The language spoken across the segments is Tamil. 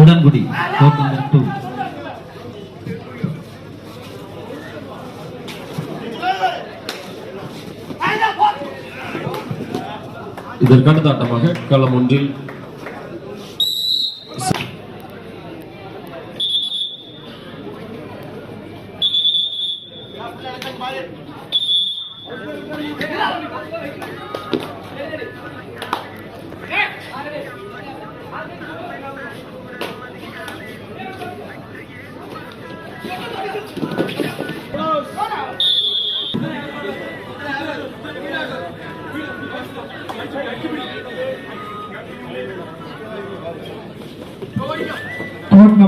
Udangudi, court number two. இதற்கடுத்த ஆட்டமாக களம் ஒன்றில்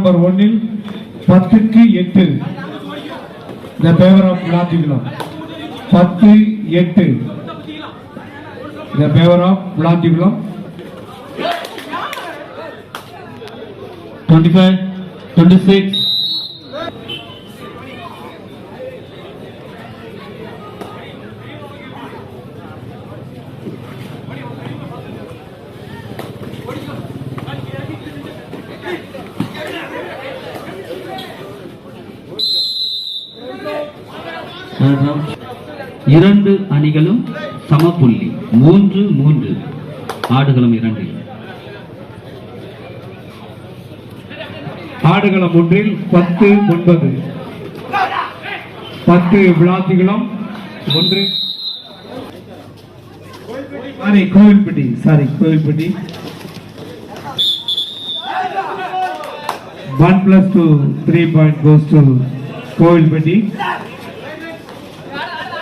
நம்பர் ஒன்னில் பத்துக்கு எட்டு. விளாத்திகுளம் பத்து எட்டு. The favor of Vilathikulam 25, 26, Third இரண்டு அணிகளும் சமப்புள்ளி. மூன்று மூன்று. ஆடுகளம் இரண்டு. ஆடுகளம் ஒன்றில் பத்து ஒன்பது. பத்து விளாத்திகளும் ஒன்று. Sorry Kovilpatti. Sorry Kovilpatti. One plus two three point goes to Kovilpatti.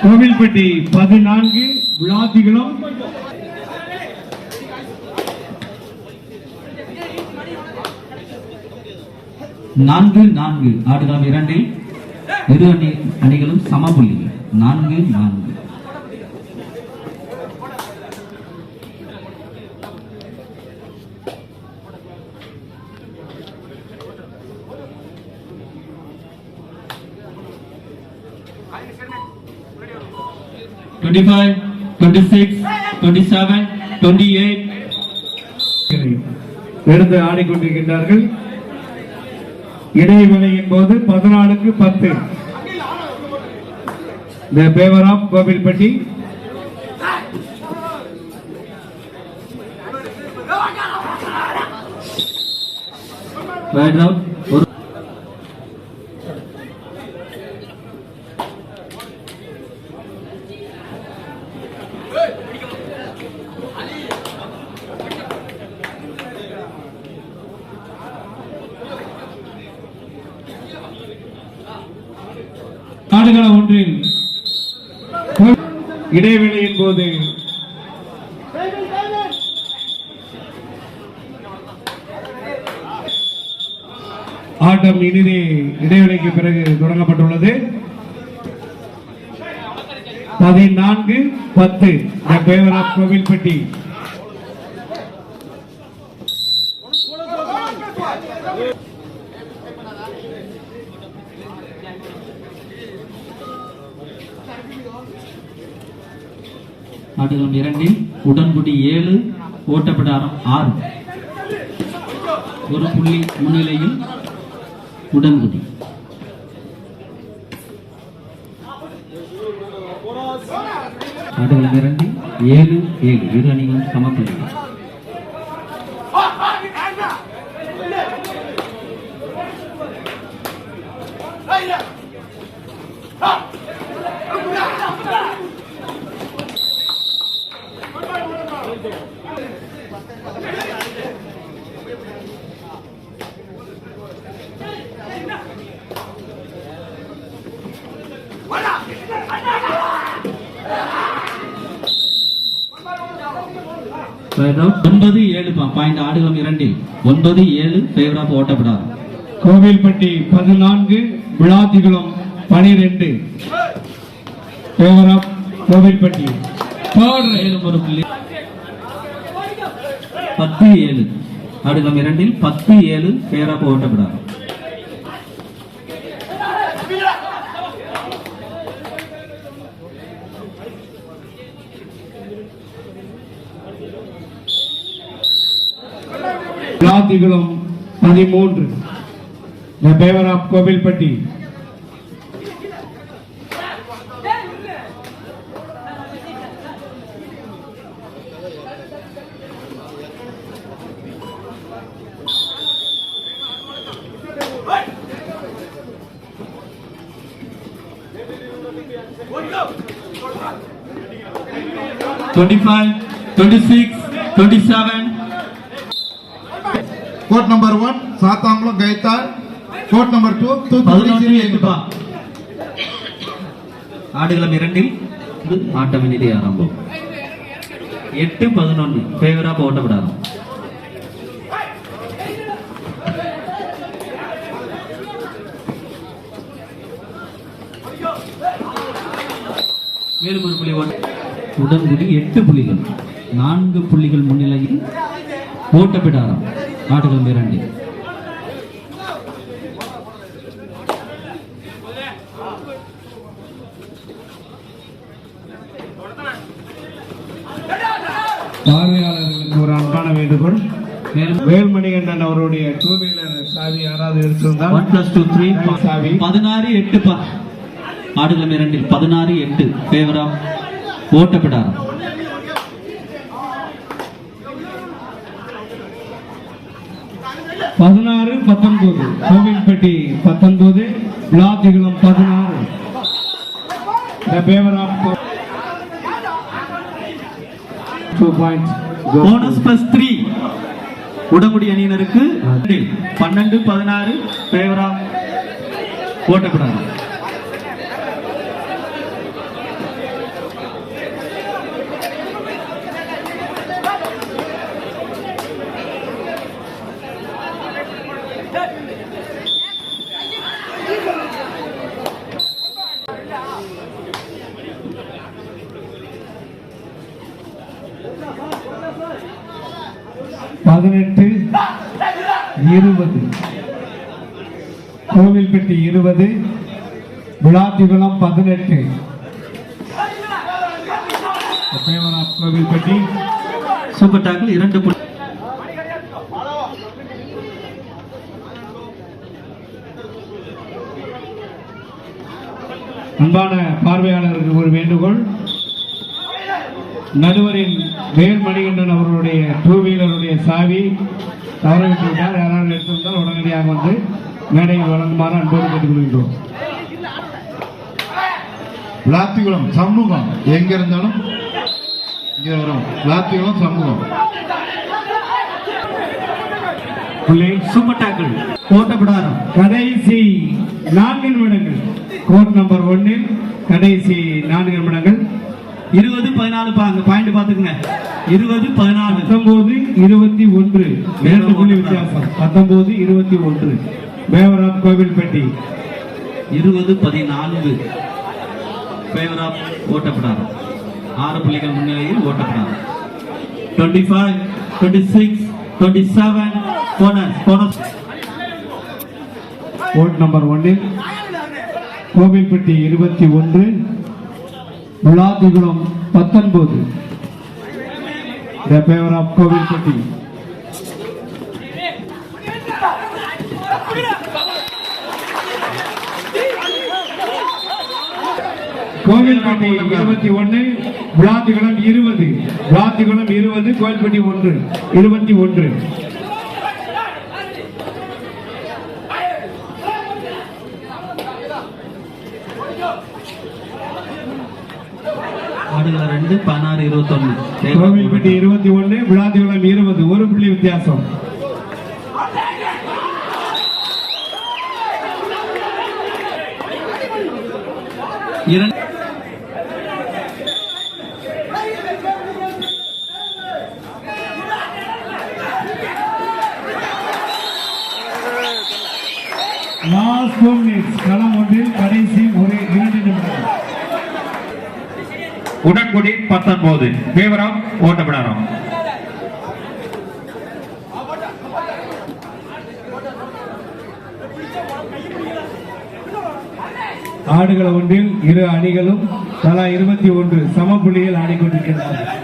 Kovilpatti பதினான்கு விளாத்திகுளம். நான்கு நான்கு. ஆடுகளம் இரண்டில் இரு அணி அணிகளும் சமபுள்ளி நான்கு நான்கு. Twenty-five, twenty-six, twenty-seven, twenty-eight, எடுத்து ஆடிக்கொண்டிருக்கின்றார்கள் இடைவெளியின் போது பதினாலுக்கு பத்து the favour of Kovilpatti right out, ஒரு ஆடுகள ஒன்றில் இடைவெளியின் போது ஆட்டம் இறுதி இடைவெளிக்கு பிறகு தொடங்கப்பட்டுள்ளது. பதினான்கு பத்து. Paver of Kovilpatti. ஆடுகளம் இரண்டில் உடன்குடி ஏழு ஓட்டப்படாரம் ஆறு. ஒரு புள்ளி முன்னிலையில் உடன்குடி ஆடுகளம் இரண்டில் ஏழு ஏழு. இரு அணிகளும் சமப்புள்ளி ஒன்பது ஏழு பாயிண்ட் ஆடுகளம் இரண்டில். ஒன்பது ஏழு ஃபேவர் ஆஃப் ஓட்டப்படாரம் கோவில்பட்டி பதினான்கு விளாத்திகுளம் பனிரெண்டு. கோவில்பட்டி. ஒரு புள்ளி பத்து ஏழு. ஆடுகளம் இரண்டில் பத்து ஏழு பேராக ஓட்டப்படாது. விளாத்திகுளம் பதிமூன்று. The favour Kovilpatti twenty five twenty six twenty seven court number one Sathankulam Kayathar court number two Thoothukudi பதினொன்று சிறிய எட்டுப்பா. ஆடுகளம் இரண்டில் ஆட்டம் இனிதே ஆரம்பம். எட்டு பதினொன்று. ஃபேவரா ஓட்டப்படாது மேலும் ஒரு புள்ளி ஓட்ட. உடன்குடி எட்டு புள்ளிகள் நான்கு புள்ளிகள் முன்னிலையில் ஓட்டப்பிடாரம் ஆடுகளம் இரண்டு பார்வையாளர்களுக்கு ஒரு அன்பான வேண்டுகோள். மேலும் வேல்மணிகண்டன் அவருடைய டூ வீலர் சாவி யாராவது எடுத்திருந்தால்? ஒன் பிளஸ் டூ த்ரீ சாவி. பதினாறு எட்டு பா ஆடுகளம் இரண்டில் பதினாறு எட்டு ஃபேவரா ஓட்டப்படாரம் பதினாறு பத்தொன்பது. கோவில்பட்டி பத்தொன்பது. விளாத்திகுளம் பதினாறு. போனஸ் பிளஸ் த்ரீ உடம்புடி அணியினருக்கு பன்னெண்டு பதினாறு. ஃபேவரா ஓட்டப்படாரம் பதினெட்டு இருபது. கோவில்பட்டி இருபது விளாத்திகுளம் பதினெட்டு. கோவில்பட்டி. சூப்பர் டாக்கில் இரண்டு அன்பான பார்வையாளருக்கு ஒரு வேண்டுகோள். நடுவரின் வேல்மணிகண்டன் அவர்களுடைய டூ வீலருடைய சாவி தவறவிட்டு விட்டார் யாராவது எடுத்திருந்தால் உடனடியாக வந்து மேடையில் வழங்குமாறு அன்போடு கேட்டுக்கொள்கின்றோம். விளாத்திகுளம் சமூகம் எங்க இருந்தாலும் இங்க வரும். விளாத்திகுளம் சமூகம் புள்ளி சூப்பர் டாக்கிள் ஓட்டப்படாரம். கடைசி நான்கு நிமிடங்கள். கோட் நம்பர் ஒன்னில் கடைசி நான்கு நிமிடங்கள். இருபது பதினாலு பாங்க பாயிண்ட் பாத்துக்குங்க இருபது பதினாலு. பத்தொன்பது இருபத்தி ஒன்று. இரண்டு புள்ளி வித்தியாசம். பத்தொன்பது இருபத்தி ஒன்று. பேவராப் கோவில்பட்டி. இருபது பதினான்கு. Favour of Ottapidaram. ஆறு புள்ளிகள் முன்னிலையில் Ottapidaram. Twenty five twenty six twenty seven bonus bonus court number ஒன்னில் கோவில்பட்டி இருபத்தி ஒன்று. விளாதிகுளம் பத்தொன்பது. பேவர் ஆஃப் கோவில்பட்டி கோவில்பட்டி இருபத்தி ஒன்று விளாத்திகுளம் இருபது. விளாத்திகுளம் இருபது கோவில்பட்டி ஒன்று இருபத்தி ஒன்று. ஆடுகள ரெண்டு பதினாறு இருபத்தொன்னு. கோவில்பட்டி இருபத்தி ஒன்று விளாத்திகுளம் இருபது ஒரு புள்ளி வித்தியாசம். இரண்டு. லாஸ்ட் களம் ஒன்றில் கடைசி ஒரு இரண்டு உடன்குடி பத்தொன்பது. தீவிரம் ஓட்டப்படாரம். ஆடுகள ஒன்றில் இரு அணிகளும் தலா இருபத்தி ஒன்று சம புள்ளியில் ஆடிக்கொண்டிருக்கின்றனர்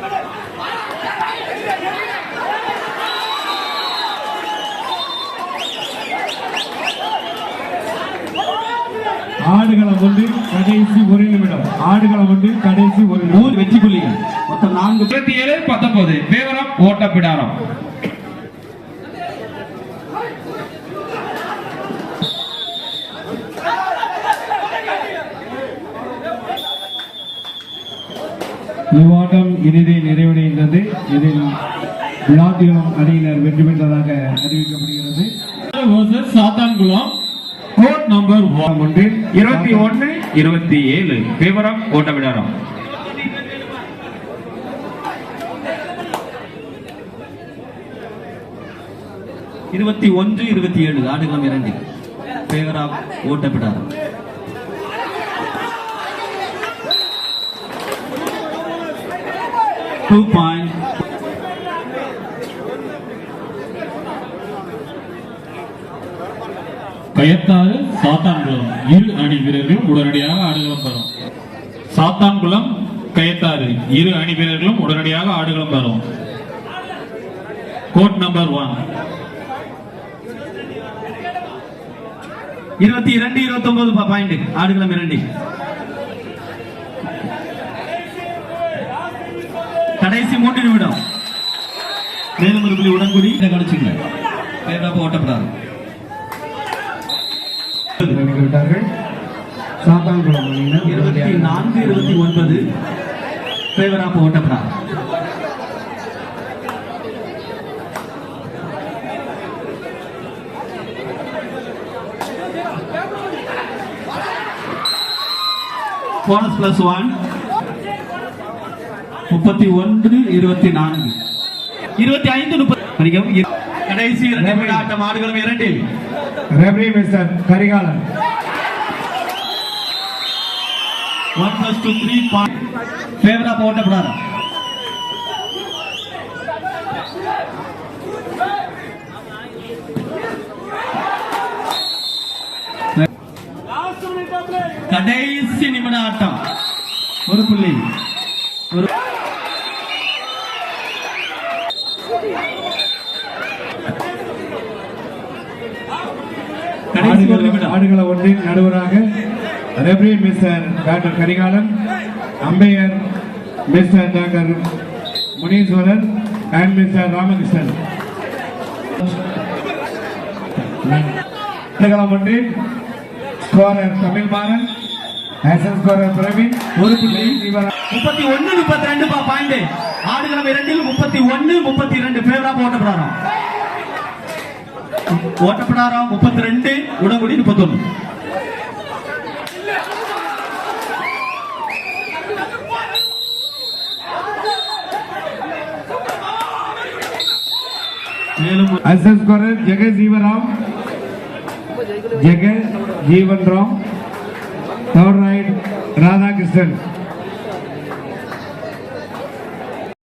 ஆடுகளம் ஒன்றில் கடைசி ஒரு நிமிடம். ஆடுகளம் ஒன்றில் கடைசி ஒரு நூறு வெற்றி புள்ளிகள். மொத்தம் நான்கு. இருபத்தி ஏழு பத்தொன்பது. விவரம் ஓட்டப்பிடாரம். இவ்வாட்டம் இறுதி நிறைவடைகின்றது. இதில் விளாத்திகளும் அணியினர் வெற்றி பெற்றதாக அறிவிக்கப்படுகிறது. சாத்தான்குளம். நம்பர் ஒன்றில் இருபத்தி ஒன்னு இருபத்தி ஏழு. விவரம் ஓட்டப்பிடாரம் இருபத்தி ஒன்று இருபத்தி ஏழு. ஆடுகளம் இரண்டு பேவரா ஓட்டப்படாரம் டூ பாயிண்ட் கயத்தாறு சாத்தான்குளம். இரு அணி வீரர்களும் உடனடியாக ஆடுகளம் பெறும். சாத்தான்குளம் கயத்தாறு. இரு அணி வீரர்களும் உடனடியாக ஆடுகளம் பெறும். கோட் நம்பர் ஒன் இருபத்தி இரண்டு இருபத்தி ஒன்பது பாயிண்ட் ஆடுகளம் இரண்டு. கடைசி மூன்று நிமிடம். மேலும் ஒரு புள்ளி உடன்குடி பேவரா ஓட்டப்படாது சாத்தான்குளம் அணியினர் இருபத்தி நான்கு இருபத்தி ஒன்பது. போனஸ் பிளஸ் ஒன் முப்பத்தி ஒன்று இருபத்தி நான்கு. இருபத்தி ஐந்து முப்பது மன்னிக்கவும், கடைசி இரண்டு நிமிட ஆட்டம் ஆடுகளும் இரண்டில். Referee mister Karikalan. One plus two three point ஃபேவரா ஓட்டப்படாதா கடைசி நிமிட ஆட்டம். ஒரு புள்ளி ஒரு கடைசி ஒரு நிமிடம் ஆடுகள ஒன்றின் நடுவராக referee mister doctor Karikalan umpire mister doctor Muneeswaran and mister Ramakrishnan. ஆடுகளம் ஒன்றில் scorer Tamilmaran action scorer Praveen ஒரு புள்ளி இவர் முப்பத்தி ஒன்னு முப்பத்தி ரெண்டு பாயிண்ட் ஆடுகளம் இரண்டில் முப்பத்தி ஒன்னு முப்பத்தி ரெண்டு ஃபேவரா ஓட்டப்படாராம் ஓட்டப்படாராம் முப்பத்தி ரெண்டு உடங்குடி முப்பத்தி ஒன்னு மேலும் ஒரு- assistant scorer Jagath Jeevaram Jagath Jeevan Ram third right Radhakrishnan